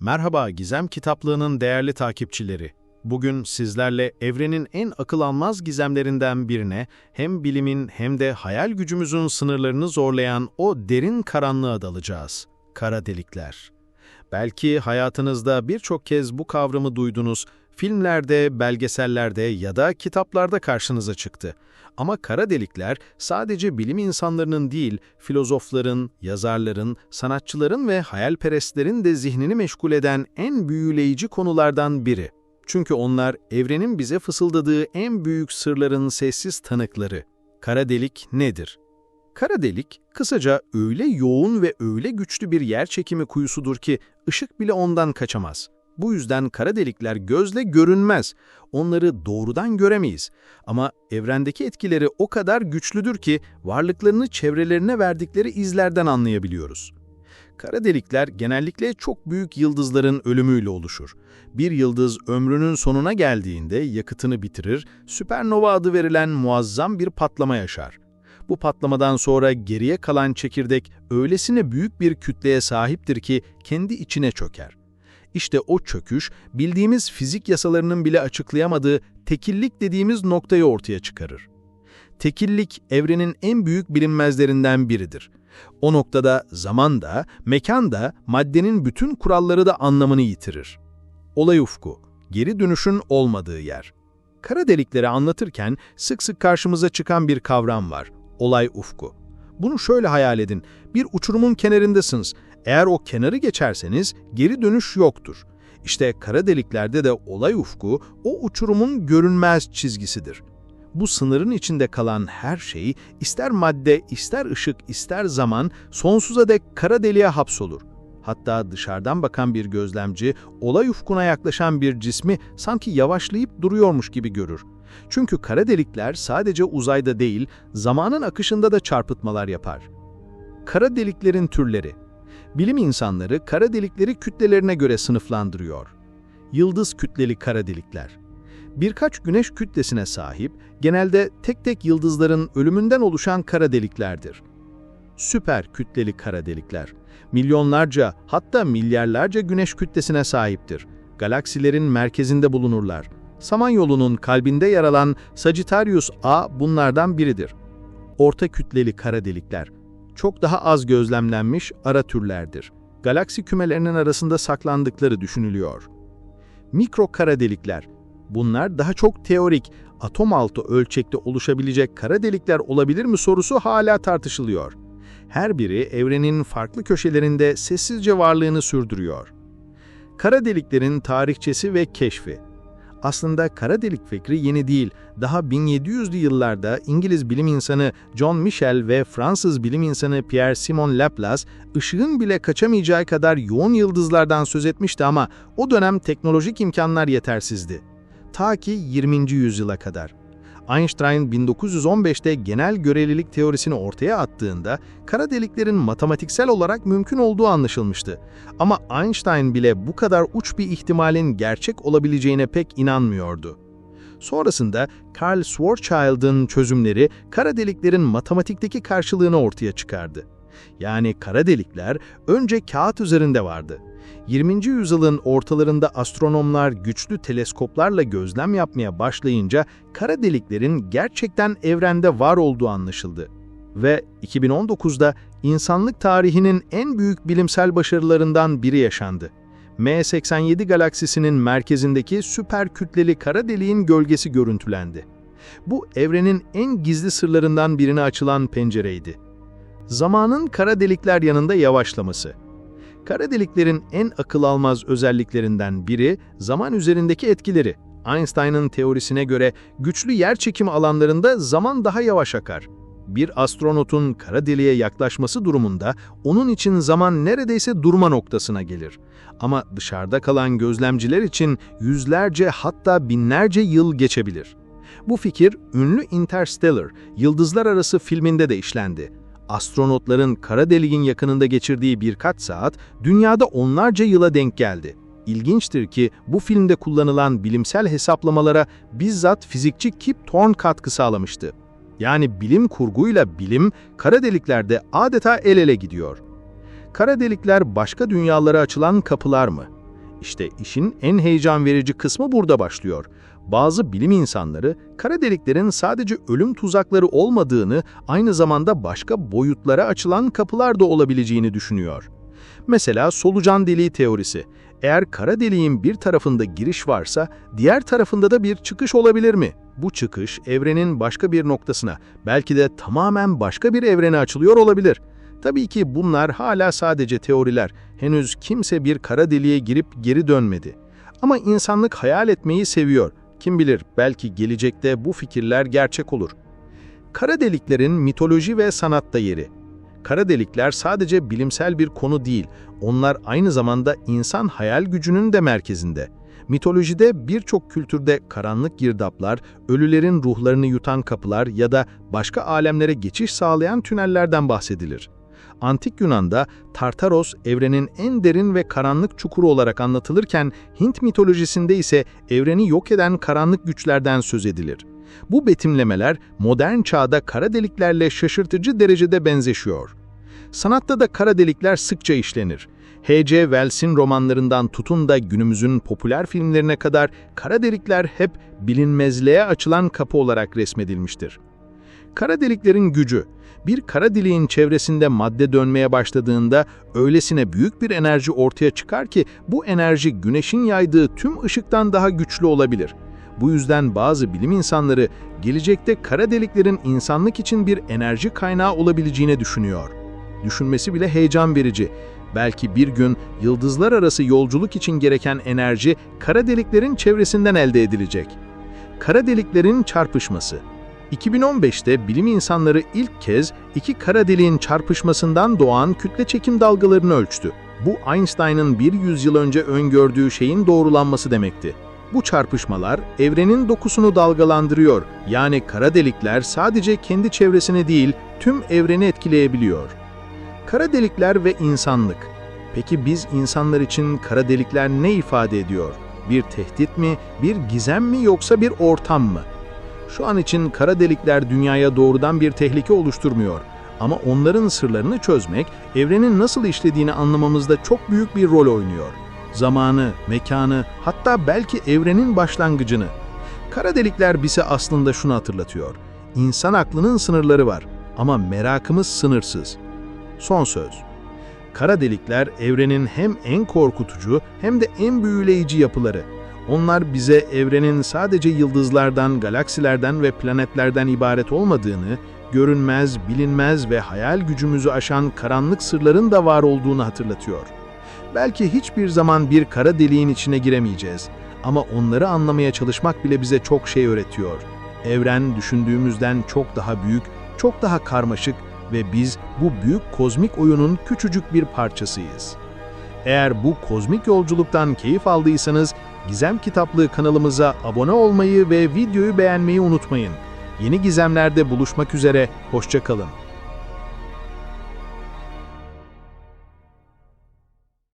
Merhaba Gizem Kitaplığı'nın değerli takipçileri. Bugün sizlerle evrenin en akıl almaz gizemlerinden birine hem bilimin hem de hayal gücümüzün sınırlarını zorlayan o derin karanlığa dalacağız. Kara delikler. Belki hayatınızda birçok kez bu kavramı duydunuz, filmlerde, belgesellerde ya da kitaplarda karşınıza çıktı. Ama kara delikler sadece bilim insanlarının değil, filozofların, yazarların, sanatçıların ve hayalperestlerin de zihnini meşgul eden en büyüleyici konulardan biri. Çünkü onlar evrenin bize fısıldadığı en büyük sırların sessiz tanıkları. Kara delik nedir? Kara delik, kısaca öyle yoğun ve öyle güçlü bir yer çekimi kuyusudur ki ışık bile ondan kaçamaz. Bu yüzden kara delikler gözle görünmez. Onları doğrudan göremeyiz. Ama evrendeki etkileri o kadar güçlüdür ki varlıklarını çevrelerine verdikleri izlerden anlayabiliyoruz. Kara delikler genellikle çok büyük yıldızların ölümüyle oluşur. Bir yıldız ömrünün sonuna geldiğinde yakıtını bitirir, süpernova adı verilen muazzam bir patlama yaşar. Bu patlamadan sonra geriye kalan çekirdek öylesine büyük bir kütleye sahiptir ki kendi içine çöker. İşte o çöküş, bildiğimiz fizik yasalarının bile açıklayamadığı tekillik dediğimiz noktayı ortaya çıkarır. Tekillik, evrenin en büyük bilinmezlerinden biridir. O noktada zaman da, mekan da, maddenin bütün kuralları da anlamını yitirir. Olay ufku, geri dönüşün olmadığı yer. Kara delikleri anlatırken sık sık karşımıza çıkan bir kavram var, olay ufku. Bunu şöyle hayal edin, bir uçurumun kenarındasınız eğer o kenarı geçerseniz geri dönüş yoktur. İşte kara deliklerde de olay ufku o uçurumun görünmez çizgisidir. Bu sınırın içinde kalan her şey ister madde, ister ışık, ister zaman sonsuza dek kara deliğe hapsolur. Hatta dışarıdan bakan bir gözlemci olay ufkuna yaklaşan bir cismi sanki yavaşlayıp duruyormuş gibi görür. Çünkü kara delikler sadece uzayda değil, zamanın akışında da çarpıtmalar yapar. Kara deliklerin türleri Bilim insanları kara delikleri kütlelerine göre sınıflandırıyor. Yıldız kütleli kara delikler. Birkaç güneş kütlesine sahip, genelde tek tek yıldızların ölümünden oluşan kara deliklerdir. Süper kütleli kara delikler. Milyonlarca, hatta milyarlarca güneş kütlesine sahiptir. Galaksilerin merkezinde bulunurlar. Samanyolu'nun kalbinde yer alan Sagittarius A bunlardan biridir. Orta kütleli kara delikler çok daha az gözlemlenmiş ara türlerdir. Galaksi kümelerinin arasında saklandıkları düşünülüyor. Mikro kara delikler. Bunlar daha çok teorik, atom altı ölçekte oluşabilecek kara delikler olabilir mi sorusu hala tartışılıyor. Her biri evrenin farklı köşelerinde sessizce varlığını sürdürüyor. Kara deliklerin tarihçesi ve keşfi aslında kara delik fikri yeni değil. Daha 1700'lü yıllarda İngiliz bilim insanı John Michel ve Fransız bilim insanı Pierre-Simon Laplace ışığın bile kaçamayacağı kadar yoğun yıldızlardan söz etmişti ama o dönem teknolojik imkanlar yetersizdi. Ta ki 20. yüzyıla kadar. Einstein 1915'te genel görelilik teorisini ortaya attığında kara deliklerin matematiksel olarak mümkün olduğu anlaşılmıştı. Ama Einstein bile bu kadar uç bir ihtimalin gerçek olabileceğine pek inanmıyordu. Sonrasında Carl Schwarzschild'ın çözümleri kara deliklerin matematikteki karşılığını ortaya çıkardı. Yani kara delikler önce kağıt üzerinde vardı. 20. yüzyılın ortalarında astronomlar güçlü teleskoplarla gözlem yapmaya başlayınca kara deliklerin gerçekten evrende var olduğu anlaşıldı. Ve 2019'da insanlık tarihinin en büyük bilimsel başarılarından biri yaşandı. M87 galaksisinin merkezindeki süper kütleli kara deliğin gölgesi görüntülendi. Bu evrenin en gizli sırlarından birine açılan pencereydi. Zamanın kara delikler yanında yavaşlaması. Kara deliklerin en akıl almaz özelliklerinden biri zaman üzerindeki etkileri. Einstein'ın teorisine göre güçlü yer çekimi alanlarında zaman daha yavaş akar. Bir astronotun kara deliğe yaklaşması durumunda onun için zaman neredeyse durma noktasına gelir. Ama dışarıda kalan gözlemciler için yüzlerce hatta binlerce yıl geçebilir. Bu fikir ünlü Interstellar, Yıldızlar Arası filminde de işlendi astronotların kara deliğin yakınında geçirdiği birkaç saat dünyada onlarca yıla denk geldi. İlginçtir ki bu filmde kullanılan bilimsel hesaplamalara bizzat fizikçi Kip Thorne katkı sağlamıştı. Yani bilim kurguyla bilim kara deliklerde adeta el ele gidiyor. Kara delikler başka dünyalara açılan kapılar mı? İşte işin en heyecan verici kısmı burada başlıyor. Bazı bilim insanları kara deliklerin sadece ölüm tuzakları olmadığını, aynı zamanda başka boyutlara açılan kapılar da olabileceğini düşünüyor. Mesela solucan deliği teorisi. Eğer kara deliğin bir tarafında giriş varsa, diğer tarafında da bir çıkış olabilir mi? Bu çıkış evrenin başka bir noktasına, belki de tamamen başka bir evrene açılıyor olabilir. Tabii ki bunlar hala sadece teoriler. Henüz kimse bir kara deliğe girip geri dönmedi. Ama insanlık hayal etmeyi seviyor. Kim bilir belki gelecekte bu fikirler gerçek olur. Kara deliklerin mitoloji ve sanatta yeri. Kara delikler sadece bilimsel bir konu değil, onlar aynı zamanda insan hayal gücünün de merkezinde. Mitolojide birçok kültürde karanlık girdaplar, ölülerin ruhlarını yutan kapılar ya da başka alemlere geçiş sağlayan tünellerden bahsedilir. Antik Yunan'da Tartaros evrenin en derin ve karanlık çukuru olarak anlatılırken Hint mitolojisinde ise evreni yok eden karanlık güçlerden söz edilir. Bu betimlemeler modern çağda kara deliklerle şaşırtıcı derecede benzeşiyor. Sanatta da kara delikler sıkça işlenir. H.G. Wells'in romanlarından tutun da günümüzün popüler filmlerine kadar kara delikler hep bilinmezliğe açılan kapı olarak resmedilmiştir. Kara deliklerin gücü, bir kara deliğin çevresinde madde dönmeye başladığında öylesine büyük bir enerji ortaya çıkar ki bu enerji güneşin yaydığı tüm ışıktan daha güçlü olabilir. Bu yüzden bazı bilim insanları gelecekte kara deliklerin insanlık için bir enerji kaynağı olabileceğini düşünüyor. Düşünmesi bile heyecan verici. Belki bir gün yıldızlar arası yolculuk için gereken enerji kara deliklerin çevresinden elde edilecek. Kara deliklerin çarpışması 2015'te bilim insanları ilk kez iki kara deliğin çarpışmasından doğan kütle çekim dalgalarını ölçtü. Bu Einstein'ın bir yüzyıl önce öngördüğü şeyin doğrulanması demekti. Bu çarpışmalar evrenin dokusunu dalgalandırıyor. Yani kara delikler sadece kendi çevresini değil, tüm evreni etkileyebiliyor. Kara delikler ve insanlık. Peki biz insanlar için kara delikler ne ifade ediyor? Bir tehdit mi, bir gizem mi yoksa bir ortam mı? Şu an için kara delikler dünyaya doğrudan bir tehlike oluşturmuyor. Ama onların sırlarını çözmek, evrenin nasıl işlediğini anlamamızda çok büyük bir rol oynuyor. Zamanı, mekanı, hatta belki evrenin başlangıcını. Kara delikler bize aslında şunu hatırlatıyor. İnsan aklının sınırları var ama merakımız sınırsız. Son söz. Kara delikler evrenin hem en korkutucu hem de en büyüleyici yapıları. Onlar bize evrenin sadece yıldızlardan, galaksilerden ve planetlerden ibaret olmadığını, görünmez, bilinmez ve hayal gücümüzü aşan karanlık sırların da var olduğunu hatırlatıyor. Belki hiçbir zaman bir kara deliğin içine giremeyeceğiz ama onları anlamaya çalışmak bile bize çok şey öğretiyor. Evren düşündüğümüzden çok daha büyük, çok daha karmaşık ve biz bu büyük kozmik oyunun küçücük bir parçasıyız. Eğer bu kozmik yolculuktan keyif aldıysanız Gizem Kitaplığı kanalımıza abone olmayı ve videoyu beğenmeyi unutmayın. Yeni gizemlerde buluşmak üzere, hoşçakalın.